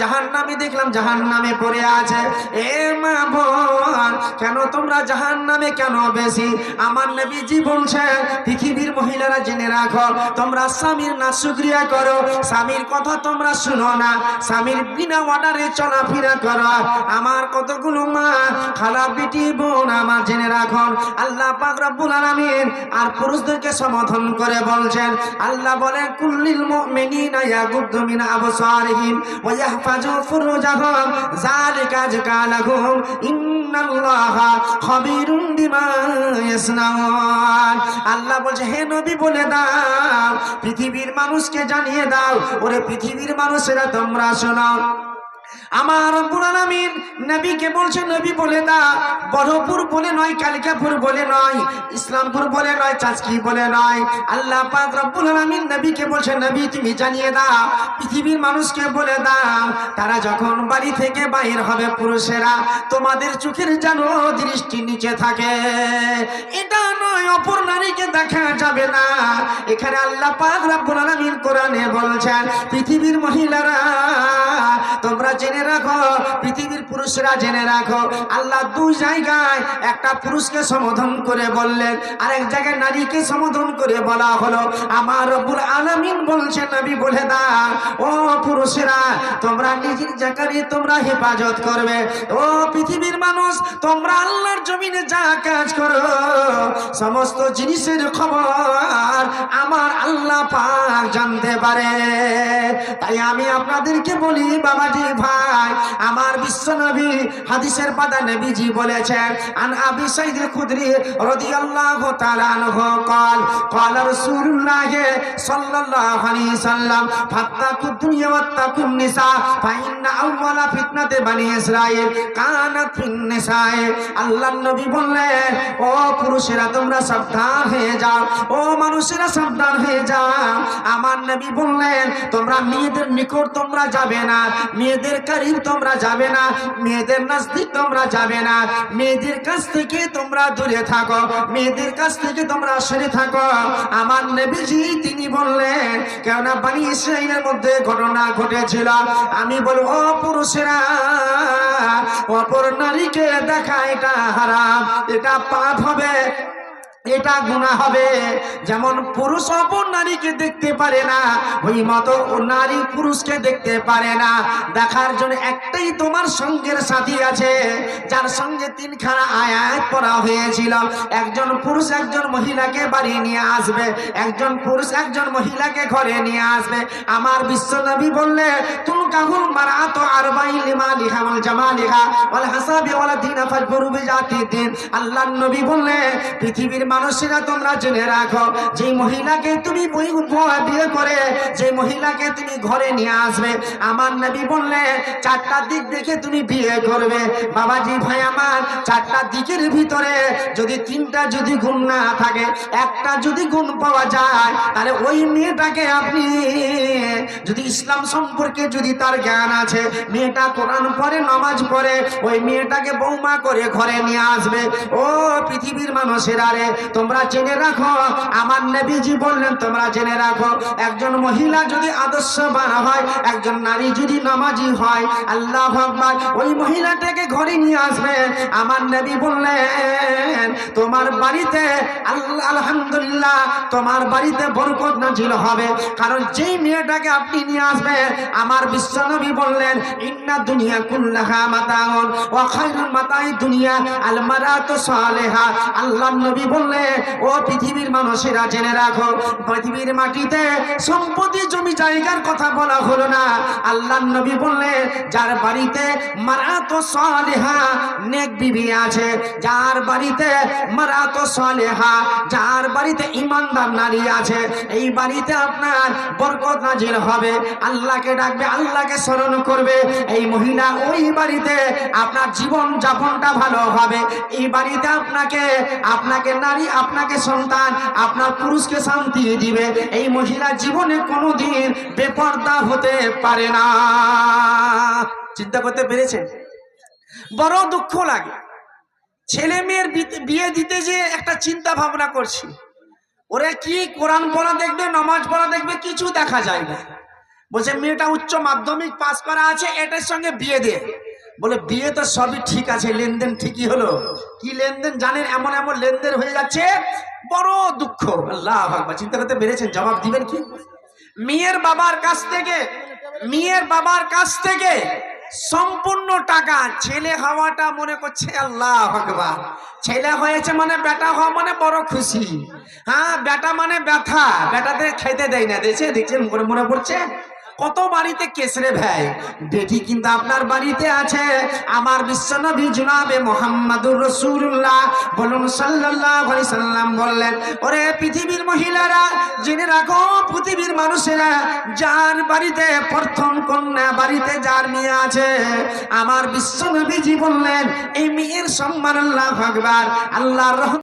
জাহান নামে দেখলাম জাহান নামে পড়ে আছে। এ মা বোন, কেন তোমরা জাহান নামে কেন বেশি? আমার নবীজি বলছে, পৃথিবীর মহিলারা জেনে রাখো, তোমরা স্বামীর না শুক্রিয়া করো, স্বামীর কথা তোমরা শুনো না, স্বামীর বিনা অর্ডারে চলাফেরা করো। আমার কতগুলো মা, খালা বেটি, বোন আমার জেনে রাখুন আল্লাহ পাক রব্বুল আলামিন আর পুরুষদেরকে সমর্থন করে বলছেন, আল্লাহ বলেন, কুল্লিল মুমিনিনা ইয়াগুদ্দু মিন আবসারিহিম ওয়া আল্লাহ বলছে, হে নবী বলে দাও, পৃথিবীর মানুষকে জানিয়ে দাও, ওরে পৃথিবীর মানুষেরা তোমরা শোনাও। আমার আলামিন নবীকে বলছে, নবী বলে দা বড়পুর বলে নয়, কালিকাপুর বলে নয়, ইসলামপুর বলে নয়, চাচকি বলে নয়। আল্লাহ পাক রব্বুল আলামিন নবীকে বলছে, নবী তুমি জানিয়ে দাও, পৃথিবীর মানুষকে বলে দাও, তারা যখন বাড়ি থেকে বাইর হবে পুরুষেরা, তোমাদের চোখের যেন দৃষ্টি নিচে থাকে। এটা অপর নারীকে দেখা যাবে না। এখানে আল্লাহ পাক রব্বুল আলামিন কোরআনে বলছেন, পৃথিবীর মহিলারা, তোমরা জেনে রাখো, পৃথিবীর পুরুষরা জেনে রাখো। আল্লাহ দুই জায়গায় একটা পুরুষকে সম্বোধন করে বললেন, আরেক জায়গায় নারীকে সম্বোধন করে বলা হলো। আমার রব্বুল আলামিন বলছে নবী বলে দা ও পুরুষেরা, তোমরা নিজের জায়গায় তোমরা হেফাজত করবে। ও পৃথিবীর মানুষ, তোমরা আল্লাহর জমিনে যা কাজ করো সমস্ত জিনিসের খবর আমার আল্লাহ পাক জানতে পারে তাই আমি আপনাদেরকে বলি বাবাজি ভাই আমার বিশ্ব নবী হাদিসের পাতা নবীজি বলেছেন আন আবি সাইদ খুদরি রাদিয়াল্লাহু তাআলা আনহু قال قال رسول الله صلى الله عليه وسلم فاتقوا الدنيا واتقوا النساء فإن أول فتنة بني إسرائيل كانت في النساء আল্লাহ নবী বললেন ও পুরুষেরা তোমরা সাবধান হয়ে যাও ও মানুষেরা সাবধান হয়ে যাও আমার নবী বললেন, তোমরা মেয়েদের নিকট তোমরা যাবে না। মেয়েদের কারিব তোমরা যাবে না। মেয়েদের নাস্তিক তোমরা যাবে না। মেয়েদের কাছ থেকে তোমরা দূরে থাকো। মেয়েদের কাছ থেকে তোমরা সরে থাকো। আমার নবীজি তিনি বললেন, কেননা বানি ইসরায়েলের মধ্যে ঘটনা ঘটেছিল। আমি বলব, ও পুরুষেরা, অপর নারীকে দেখা এটা হারাম। এটা পাপ হবে। এটা গুণা হবে। যেমন পুরুষ অপর নারীকে দেখতে পারে না, ওই মতো নারী পুরুষকে দেখতে পারে না। দেখার জন্য একটাই তোমার সঙ্গের সাথী আছে, যার সঙ্গে তিনখানা আয়াত পড়া হয়েছিল। একজন পুরুষ একজন মহিলাকে বাড়ি নিয়ে আসবে, একজন পুরুষ একজন মহিলাকে ঘরে নিয়ে আসবে। আমার বিশ্বনবী বললে, তুল কাহুল মারা তো আর লিমা লিখা বল জামা লিখা বল হাসাবি ওয়ালা দিন ফাজবরু বিজাতি দিন আল্লাহর নবী বললে, পৃথিবীর মানুষেরা তোমরা জেনে রাখো, যে মহিলাকে তুমি বিয়ে করে, যে মহিলাকে তুমি ঘরে নিয়ে আসবে, আমার নবী বললে, চারটা দিক দেখে তুমি বিয়ে করবে। বাবাজি ভাই আমার, চারটা দিকের ভিতরে যদি তিনটা যদি গুণ না থাকে, একটা যদি গুণ পাওয়া যায়, তাহলে ওই মেয়েটাকে আপনি, যদি ইসলাম সম্পর্কে যদি তার জ্ঞান আছে, মেয়েটা কোরআন পরে নামাজ পড়ে, ওই মেয়েটাকে বৌমা করে ঘরে নিয়ে আসবে। ও পৃথিবীর মানুষেরা রে তোমরা জেনে রাখো, আমার নবীজি বললেন, তোমরা জেনে রাখো, একজন মহিলা যদি আদর্শবান হয়, একজন নারী যদি নামাজি হয়, আল্লাহ ওই মহিলাটাকে ঘরে নিয়ে আসবে। আমার নবী বললেন তোমার বাড়িতে আলহামদুলিল্লাহ, তোমার বাড়িতে বরকত নাজিল হবে। কারণ যেই মেয়েটাকে আপনি নিয়ে আসবে, আমার বিশ্বনবী বললেন, ইন্না দুনিয়া কুল্লাহা মাতাউন, ওয়া খায়রুল মাতাই দুনিয়া আল মারাতু সালেহা। আল্লাহ নবী বললেন ও পৃথিবীর মানুষেরা, জেনে রাখো, পৃথিবীর মাটিতে সম্পত্তি, জমি, জায়গার কথা বলা হলো না। আল্লাহ নবী বললেন যার বাড়িতে মারাতো সালেহা নেক বিবি আছে, যার বাড়িতে মারাতো সালেহা, যার বাড়িতে ইমানদার নারী আছে, এই বাড়িতে আপনার বরকত নাজিল হবে। আল্লাহকে ডাকবে, আল্লাহকে স্মরণ করবে। এই মহিলা ওই বাড়িতে আপনার জীবন যাপনটা ভালো হবে। এই বাড়িতে আপনাকে আপনাকে নারী, আপনাকে সন্তান, আপনার পুরুষকে শান্তি দিবে। এই মহিলা জীবনে কোনোদিন বেপর্দা হতে পারে না। চিন্তা করতে পেরেছেন? বড় দুঃখ লাগে। ছেলে মেয়ের বিয়ে দিতে যে একটা চিন্তা ভাবনা করছি। ওরা কি কোরআন পড়া দেখবে, নামাজ পড়া দেখবে, কিছু দেখা যায় না। বলছে, মেয়েটা উচ্চ মাধ্যমিক পাস করা আছে, এটার সঙ্গে বিয়ে দিয়ে বলে, বিয়ে তো সবই ঠিক আছে, লেনদেন ঠিকই হলো। কি লেনদেন জানেন, এমন এমন লেনদেন হয়ে যাচ্ছে, বড় দুঃখ। আল্লাহ চিন্তা করতে পেরেছেন? জবাব দিবেন কি? মেয়ের বাবার কাছ থেকে, মেয়ের বাবার কাছ থেকে সম্পূর্ণ টাকা। ছেলে হওয়াটা মনে করছে আল্লাহ ভগবান ছেলে হয়েছে মানে বেটা হওয়া মানে বড় খুশি। হ্যাঁ বেটা মানে ব্যথা। বেটাতে খেতে দেয় না। দেখছে দেখছেন মনে মনে পড়ছে? কত বাড়িতে কেসরে ভাই? বেটি কিন্তু আপনার বাড়িতে আছে। আমার বিশ্বনবী জুনাবে মোহাম্মদুর রসুল্লাহ বলুন আলাইহি সাল্লাম বললেন, ওরে পৃথিবীর মহিলারা, জেনে রাখো, পৃথিবীর মানুষেরা, যার বাড়িতে প্রথম কন্যা, বাড়িতে যার মেয়ে আছে, আমার বিশ্বনবীজি বললেন, এই মেয়ের সম্মান আল্লাহ ভগবান রহমত